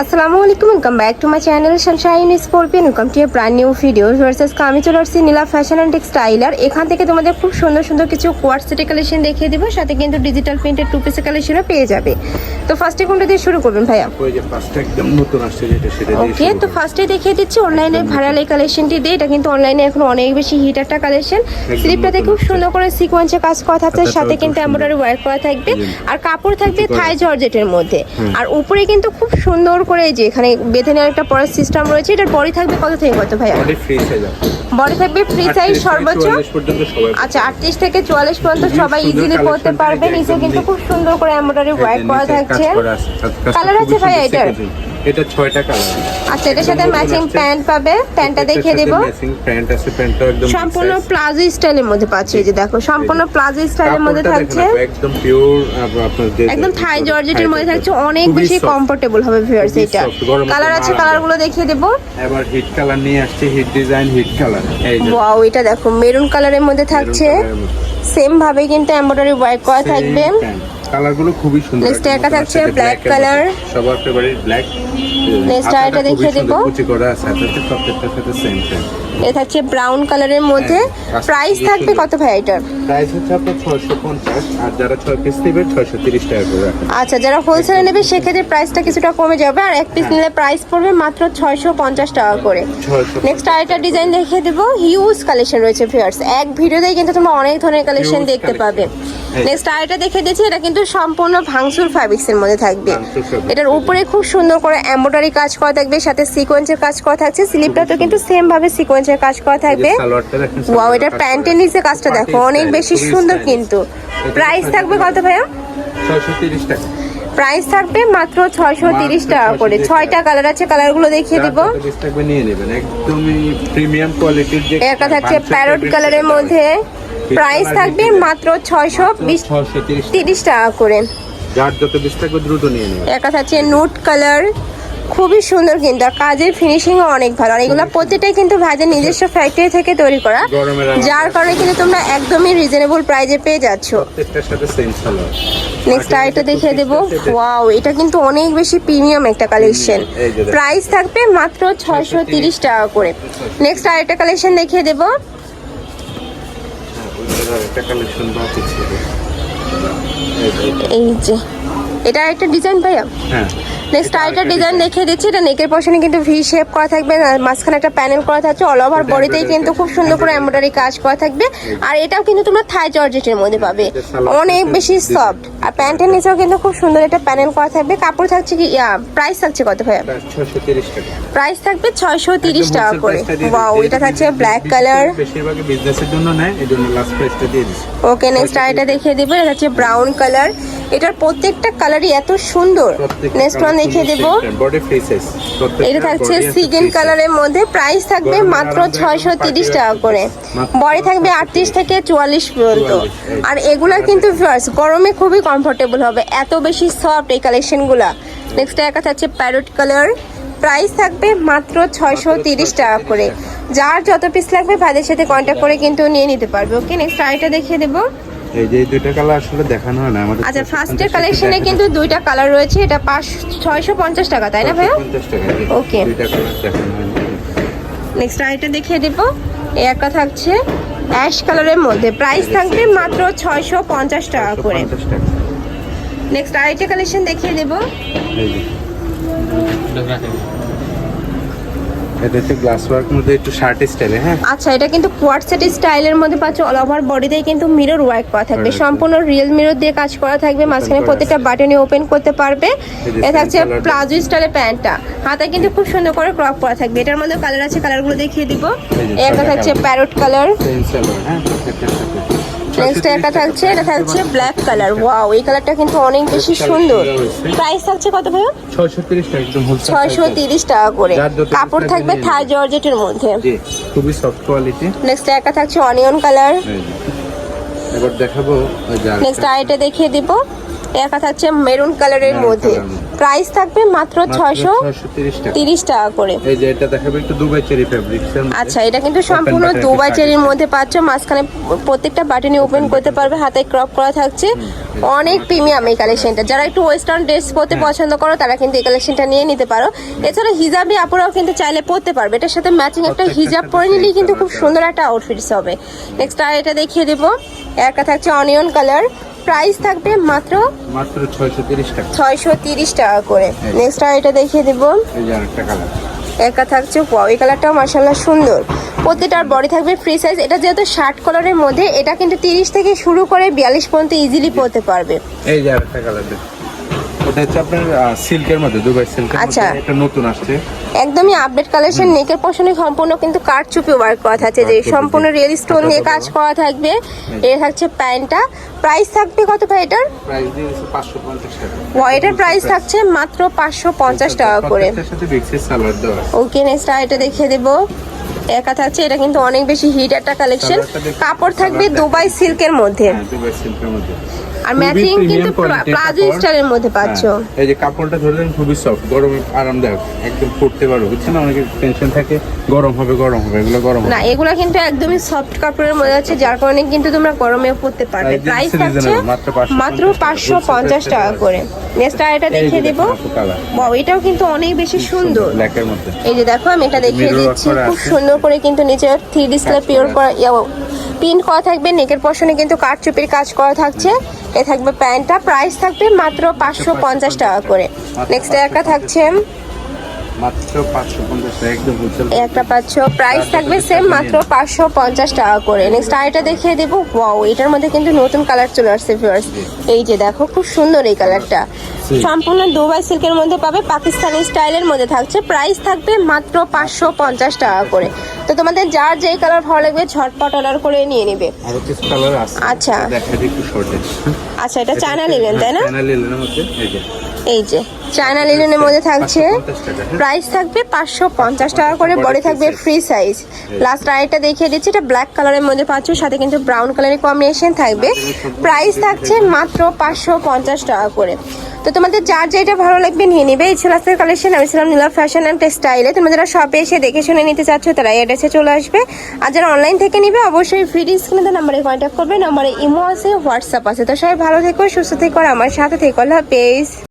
আসসালামু আলাইকুম welcome back to my channel sunshine scorpion welcome to brand new video versus আমি চলে আসছি নীলা ফ্যাশন অ্যান্ড টেক্সটাইলার এখান থেকে তোমাদের খুব সুন্দর সুন্দর কিছু কোয়ার্ট সেটি কালেকশন দেখিয়ে দিব সাথে কিন্তু ডিজিটাল প্রিন্টের টু পিসের কালেকশনও পেয়ে যাবে। তো ফার্স্টে কোনটা দিয়ে শুরু করবেন ভাইয়া? ওই যে পাঁচটা একদম নতুন আসছে যেটা সেটা ওকে তো ফার্স্টে দেখিয়ে দিচ্ছি অনলাইনে ভাইরাল এই কালেকশনটি দিয়ে এটা কিন্তু অনলাইনে এখন অনেক বেশি হিট একটা কালেকশন স্লিপটাতে খুব সুন্দর করে সিকোয়েন্সে কাজ করা থাকছে সাথে কিন্তু। এমব্রয়ডারি ওয়ার্ক করা থাকবে। আর কাপড় থাকবে থাই জর্জেটের মধ্যে। আর উপরে কিন্তু খুব সুন্দর করে এই যে এখানে বেঁধে নেওয়ার একটা পরের সিস্টেম রয়েছে এটার পরে থাকবে কত থেকে কত ভাইয়া? বডি ফ্রি সাইজ বডি থাকবে ফ্রি সাইজ সর্বোচ্চ। 44 পর্যন্ত সবাই আচ্ছা আটত্রিশ থেকে চুয়াল্লিশ পর্যন্ত সবাই ইজিলি পড়তে পারবেন পারবে। নিচে কিন্তু খুব সুন্দর করে এমব্রয়ডারি ওয়ার্ক করা থাকছে। কালার আছে। ভাই এটার? এটা ছয়টা কালার আচ্ছা এটার সাথে ম্যাচিং প্যান্ট পাবে? প্যান্টটা দেখিয়ে দেবো। ম্যাচিং প্যান্ট আছে প্যান্টটা একদম সম্পূর্ণ প্লাজো স্টাইলের মধ্যে পাচ্ছি এই যে দেখো সম্পূর্ণ প্লাজো স্টাইলের মধ্যে থাকছে। একদম পিওর আপনার একদম থাই জর্জেটের মধ্যে থাকছে অনেক বেশি কমফোর্টেবল হবে ভিউয়ার্স এটা কালার আছে কালারগুলো দেখিয়ে দেবো। এবার হিট কালার নিয়ে আসছে হিট ডিজাইন হিট কালার এই যে ওয়াও এটা দেখো মেরুন কালারের মধ্যে থাকছে। সেম ভাবে কিন্তু এমব্রয়ডারি ওয়ার্ক করা থাকবে। কালারগুলো খুবই সুন্দর Next একদম একটা নতুন থাকছে আসছে, black black এর সবার ফেভারিট ব্ল্যাক Next আরেকটা দেখিয়ে দেবো। কুচি করা আছে সাথে প্রত্যেকটার সাথে সেম সেম এটা থাকছে ব্রাউন কালারের মধ্যে। হ্যাঁ, প্রাইস থাকবে কত ভাই এটার? প্রাইস হচ্ছে আপনার ছয়শো পঞ্চাশ আর যারা ছয় পিস নেবে ছয়শো তিরিশ টাকা করে আচ্ছা যারা হোলসেলে নেবে সেক্ষেত্রে প্রাইসটা কিছুটা কমে যাবে আর এক পিস নিলে প্রাইস পড়বে মাত্র ছয়শো পঞ্চাশ টাকা করে। নেক্সট আরেকটা ডিজাইন দেখিয়ে দেবো। হিউজ কালেকশন রয়েছে ভিউয়ার্স এক ভিডিওতেই কিন্তু তোমরা অনেক ধরনের কালেকশন দেখতে পাবে। নেক্সট আরেকটা দেখে দিচ্ছি এটা কিন্তু সম্পূর্ণ ভাঙসুর ফ্যাব্রিক্স এর মধ্যে থাকবে। এটার উপরে খুব সুন্দর করে এমব্রয়ডারি কাজ করা থাকবে সাথে সিকোয়েন্সের কাজ করা থাকছে স্লিপটাতেও কিন্তু সেম ভাবে সিকোয়েন্সের কাজ করা থাকবে। ওয়াও কাজ প্যান্টের নিচে কাজটা দেখো অনেক বেশি সুন্দর কিন্তু। এটা প্রাইস থাকবে কত ভাইয়া? ছয়শো তিরিশ টাকা। প্রাইস থাকবে মাত্র ছয়শো তিরিশ টাকা করে। ছয়টা কালার আছে কালারগুলো দেখিয়ে দিব। একটা থাকছে প্যারট কালারের মধ্যে। প্রাইস থাকবে মাত্র ছয়শো বিশ তিরিশ টাকা। করে। যার যত পিস থাকবে দ্রুত নিয়ে নেবেন একটা থাকছে নুট কালার খুবই সুন্দর কিন্তু আর কাজের ফিনিশিংও অনেক ভালো। আর এগুলো প্রত্যেকটাই কিন্তু ভাইদের নিজস্ব ফ্যাক্টরি থেকে তৈরি করা যার কারণে কিন্তু তোমরা একদমই রিজনেবল প্রাইজে পেয়ে যাচ্ছ। নেক্সট আরেকটা দেখিয়ে দেবো। ওয়াও এটা কিন্তু অনেক বেশি প্রিমিয়াম একটা কালেকশন প্রাইস থাকবে মাত্র ছয়শো তিরিশ টাকা করে। নেক্সট আরেকটা কালেকশন দেখিয়ে দেবো। এই যে। এটা। একটা ডিজাইন ভাইয়া? হ্যাঁ। নেক্সট আরেকটা ডিজাইন দেখিয়ে দিচ্ছি। এটা নেকের পশনে কিন্তু ভি শেপ করা থাকবে মাঝখানে একটা প্যানেল করা থাকছে। অল ওভার বডিতেই কিন্তু খুব সুন্দর করে। এমব্রয়ডারি কাজ করা থাকবে। আর এটাও কিন্তু তোমরা থাই জর্জেটের মধ্যে পাবে। অনেক বেশি। সফট আর প্যান্টের নিচেও কিন্তু খুব সুন্দর একটা প্যানেল করা থাকবে। কাপড় থাকছে কি? প্রাইস থাকছে কত ভাইয়া? প্রাইস থাকবে ছয়শো তিরিশ টাকা করে। ওয়াও এটা থাকছে ব্ল্যাক কালার বিজনেসের জন্য নেয় এই লাস্ট প্রাইসটা দিয়ে দিচ্ছি। ওকে নেক্সট আরেকটা দেখিয়ে দেবো। এটা হচ্ছে ব্রাউন কালার এটার প্রত্যেকটা কালারই এত সুন্দর। নেক্সট ওয়ান দেখিয়ে দেবো। এটা থাকছে সিগিন কালারের মধ্যে প্রাইস থাকবে মাত্র ছয়শো তিরিশ টাকা করে। বডি থাকবে আটত্রিশ থেকে চুয়াল্লিশ পর্যন্ত। আর এগুলার কিন্তু গরমে খুবই কমফোর্টেবল হবে। এত বেশি সফট এই কালেকশনগুলা নেক্সট একটা থাকছে প্যারট কালার প্রাইস থাকবে মাত্র ছয়শো তিরিশ টাকা করে। যার যত পিস লাগবে ভাইদের সাথে কন্ট্যাক্ট করে কিন্তু নিয়ে নিতে পারবে। ওকে নেক্সট আরেকটা দেখিয়ে দেবো। এই যে দুইটা কালার আসলে দেখানো হয় না আমাদের আচ্ছা ফার্স্টের কালেকশনে কিন্তু দুইটা কালার রয়েছে এটা পাঁচ ছয়শো পঞ্চাশ টাকা তাই না ভাইয়া? পঞ্চাশ টাকা জি। Okay. দুইটা কালার দেখানো হয়। নেক্সট আইটা দেখিয়ে দেব। এই একটা থাকছে অ্যাশ কালারের মধ্যে। প্রাইস থাকবে মাত্র ছয়শো পঞ্চাশ টাকা করে। নেক্সট আরেকটা কালেকশন দেখিয়ে দেব। এই যে। এটা হচ্ছে গ্লাস ওয়ার্ক মধ্যে একটু শার্ট স্টাইলে হ্যাঁ? আচ্ছা এটা কিন্তু কোয়ার্ট সেট স্টাইলের মধ্যে পাচ্ছ অল ওভার বডিতেই কিন্তু মিরর ওয়ার্ক করা থাকবে। সম্পূর্ণ রিয়েল মিরর দিয়ে কাজ করা থাকবে। মাঝখানে প্রত্যেকটা বাটনে ওপেন করতে পারবে। এটা colour প্লাজো স্টাইলের প্যান্টটা হাতে কিন্তু খুব সুন্দর করে ক্রপ করা থাকবে। এটার মধ্যে কালার আছে কালারগুলো দেখিয়ে দিব। একটা থাকছে প্যারট কালার হ্যাঁ? নেক্সট একটা থাকছে এটা থাকছে ব্ল্যাক কালার ওয়াও এই কালারটা কিন্তু অনেক বেশি সুন্দর। প্রাইস থাকছে কত ছয়শো তিরিশ টাকা একদম হোলসেল ছয়শো তিরিশ টাকা করে। কাপড় থাকবে থাই জর্জেটের মধ্যে। জি খুবই সফট কোয়ালিটি নেক্সট একটা থাকছে অনিয়ন কালার এবার দেখাবো। নেক্সট আইটা দেখিয়ে দিব। একা থাকছে মেরুন কালারের মধ্যে। প্রাইস থাকবে মাত্র ছয়শো তিরিশ টাকা। করে। এই যে এটা দেখাবে একটু দুবাই চেরি ফেব্রিক্স আচ্ছা এটা কিন্তু সম্পূর্ণ দুবাই চেরির মধ্যে পাচ্ছ। মাঝখানে প্রত্যেকটা বাটনে ওপেন করতে পারবে। হাতে ক্রপ করা থাকছে। অনেক প্রিমিয়াম এই কালেকশনটা যারা একটু ওয়েস্টার্ন ড্রেস পরতে হ্যাঁ। পছন্দ করো তারা কিন্তু এই কালেকশনটা নিয়ে নিতে পারো। এছাড়া হিজাবি আপুরাও কিন্তু চাইলে পরতে পারবে। এটার সাথে ম্যাচিং একটা হিজাব পরে নিলেই কিন্তু খুব সুন্দর একটা আউটফিটস হবে। নেক্সট আর এটা দেখিয়ে দেবো। একটা থাকছে অনিয়ন কালার প্রাইস থাকবে মাত্র মাত্র ছয়শো তিরিশ টাকা। ছয়শো তিরিশ টাকা করে। নেক্সট আর এটা দেখিয়ে দেবো। এই যে আরেকটা কালার একা থাকছে ওয়াও এই কালারটাও মাশাআল্লাহ সুন্দর। প্রতিটার বডি থাকবে ফ্রি সাইজ এটা যেহেতু শার্ট কালারের মধ্যে এটা কিন্তু তিরিশ থেকে শুরু করে বিয়াল্লিশ পর্যন্ত ইজিলি পড়তে পারবে। এই যে আরেকটা কালার ওটা হচ্ছে আপনার সিল্কের মধ্যে দুবাই সিল্কের আচ্ছা। মধ্যে এটা নতুন আসছে। একদমই আপডেট কালেকশন নেকের পশনে সম্পূর্ণ কিন্তু কাঠ চুপি ওয়ার্ক করা থাকছে যে সম্পূর্ণ। রিয়েল স্টোন দিয়ে কাজ করা থাকবে। এটা থাকছে প্যান্টটা। প্রাইস থাকবে কত ভাই এটার? এটার প্রাইস থাকছে মাত্র পাঁচশো পঞ্চাশ টাকা করে। ওকে নেক্সট এটা দেখিয়ে দেবো। একা থাকছে এটা কিন্তু অনেক বেশি হিট একটা কালেকশন কাপড় থাকবে দুবাই সিল্কের মধ্যে। হ্যাঁ দুবাই সিল্কের মধ্যে। আর ম্যাচিং কিন্তু প্লাজো স্টাইলের মধ্যে পাচ্ছ। হ্যাঁ, এই যে কাপড়টা ধরলেন খুবই সফট গরমে আরামদায়ক একদম পরতে পারো বুঝছেন অনেকের টেনশন থাকে গরম হবে গরম হবে এগুলো গরম না এগুলা কিন্তু একদমই সফট কাপড়ের মধ্যে আছে যার কারণে কিন্তু তোমরা গরমে পরতে পারবে। প্রাইস থাকছে মাত্র 550 টাকা। পাঁচশো পঞ্চাশ টাকা করে। নেক্সট এটা দেখিয়ে দেবো। বাও এটাও কিন্তু অনেক বেশি সুন্দর। মধ্যে। এই যে দেখো আমি এটা দেখিয়ে দিচ্ছি খুব আছে। সুন্দর করে কিন্তু নিচে থ্রি ডিসপ্লে পিওর করা। পিন প্রিন্ট করা থাকবে নেকের পশনে কিন্তু কাঠচুপির কাজ করা থাকছে। এ থাকবে প্যান্টটা প্রাইস থাকবে মাত্র পাঁচশো পঞ্চাশ টাকা করে। নেক্সট একটা থাকছে মাত্র একদম হোলসেল একটা পাচ্ছ প্রাইস থাকবে সেম মাত্র পাঁচশো পঞ্চাশ টাকা করে। নেক্সট আরেকটা দেখিয়ে দেবো। ওয়াও এটার মধ্যে কিন্তু নতুন কালার চলে আসছে ভিউয়ার্স এই যে দেখো খুব সুন্দর এই কালারটা সম্পূর্ণ দুবাই সিল্কের মধ্যে পাবে পাকিস্তানি স্টাইলের মধ্যে থাকছে। প্রাইস থাকবে মাত্র পাঁচশো পঞ্চাশ টাকা করে। তো তোমাদের যার যেই কালার ভালো লাগবে ঝটপট অর্ডার করে নিয়ে নেবে। আরও কিছু কালার আছে। আচ্ছা। দেখা একটু শর্টেজ আচ্ছা এটা চায়না লিলেন তাই না? চায়না লিলেনের মধ্যে এই যে। এই যে চায়না লিলেনের মধ্যে থাকছে 550 হ্যাঁ। প্রাইস থাকবে পাঁচশো পঞ্চাশ টাকা করে বডি থাকবে ফ্রি সাইজ লাস্ট আরেকটা দেখিয়ে দিচ্ছি এটা ব্ল্যাক কালারের মধ্যে পাচ্ছ সাথে কিন্তু ব্রাউন কালারের কম্বিনেশন থাকবে। প্রাইস থাকছে মাত্র পাঁচশো পঞ্চাশ টাকা করে। তো তোমাদের যার যেটা ভালো লাগবে নিয়ে নিবে। এই ছিল আজকের কালেকশন আমি ছিলাম নীলা ফ্যাশন অ্যান্ড স্টাইলে তোমরা যারা শপে এসে দেখে শুনে নিতে চাচ্ছ তারা অ্যাড্রেসে চলে আসবে। আর যারা অনলাইন থেকে নিবে অবশ্যই ফ্রি স্ক্রিনে নাম্বারে কন্ট্যাক্ট করবে। নাম্বারে ইমো আছে হোয়াটসঅ্যাপ আছে। তো সবাই ভালো থেকো সুস্থ থেকো আর আমার সাথে থেকো। আল্লাহ হাফেজ।